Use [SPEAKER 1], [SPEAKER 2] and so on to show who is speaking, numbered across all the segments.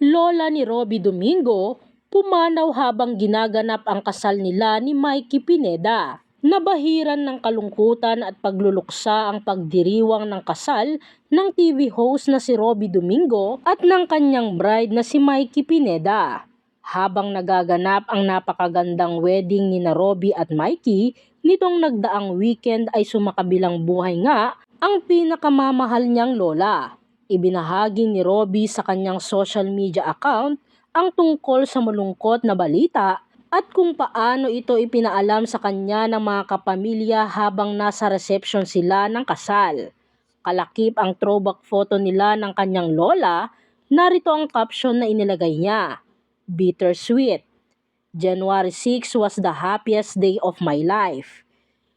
[SPEAKER 1] lola ni Robbie Domingo, pumanaw habang ginaganap ang kasal nila ni Mikey Pineda. Nabahiran ng kalungkutan at pagluluksa ang pagdiriwang ng kasal ng TV host na si Robbie Domingo at ng kanyang bride na si Mikey Pineda. Habang nagaganap ang napakagandang wedding ni na Robbie at Mikey, nitong nagdaang weekend ay sumakabilang buhay nga ang pinakamamahal niyang lola. Ibinahagi ni Robbie sa kanyang social media account ang tungkol sa malungkot na balita at kung paano ito ipinaalam sa kanya ng mga kapamilya habang nasa reception sila ng kasal. Kalakip ang throwback photo nila ng kanyang lola, narito ang caption na inilagay niya. Bittersweet. January 6 was the happiest day of my life.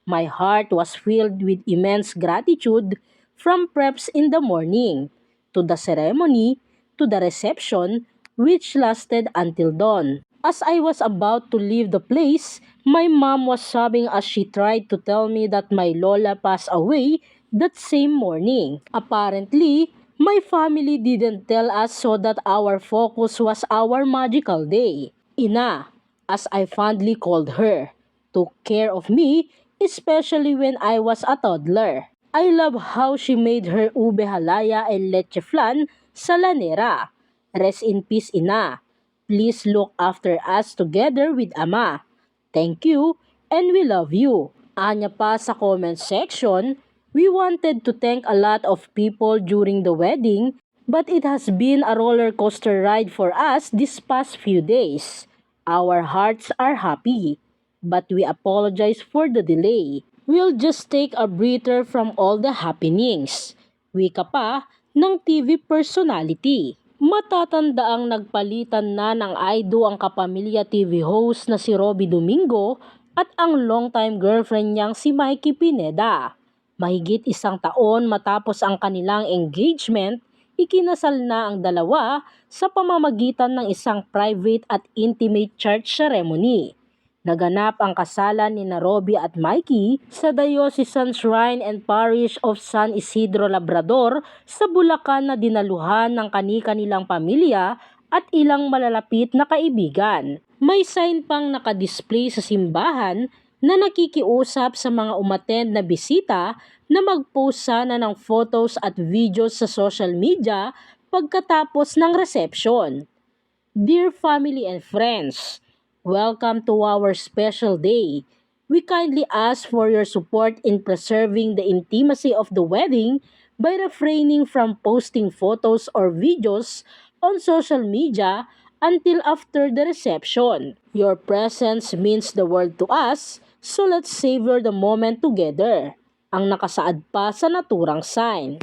[SPEAKER 1] My heart was filled with immense gratitude from preps in the morning to the ceremony to the reception which lasted until dawn. As I was about to leave the place, my mom was sobbing as she tried to tell me that my lola passed away that same morning. Apparently, my family didn't tell us so that our focus was our magical day. Ina, as I fondly called her, took care of me, especially when I was a toddler. I love how she made her ube halaya and leche flan sa lanera. Rest in peace, Ina. Please look after us together with Ama. Thank you and we love you. Anya pa sa comment section, we wanted to thank a lot of people during the wedding but it has been a roller coaster ride for us this past few days. Our hearts are happy, but we apologize for the delay. We'll just take a breather from all the happenings. Wika pa ng TV personality. Matatanda ang nagpalitan na ng Aido ang kapamilya TV host na si Robbie Domingo at ang longtime girlfriend niyang si Mikey Pineda. Mahigit isang taon matapos ang kanilang engagement, ikinasal na ang dalawa sa pamamagitan ng isang private at intimate church ceremony. Naganap ang kasalan ni Robbie at Mikey sa Diocesan Shrine and Parish of San Isidro Labrador sa Bulacan na dinaluhan ng kani-kanilang pamilya at ilang malalapit na kaibigan. May sign pang nakadisplay sa simbahan na nakikiusap sa mga umattend na bisita na mag-post sana ng photos at videos sa social media pagkatapos ng reception. Dear family and friends, welcome to our special day. We kindly ask for your support in preserving the intimacy of the wedding by refraining from posting photos or videos on social media until after the reception. Your presence means the world to us, so let's savor the moment together. Ang nakasaad pa sa naturang sign.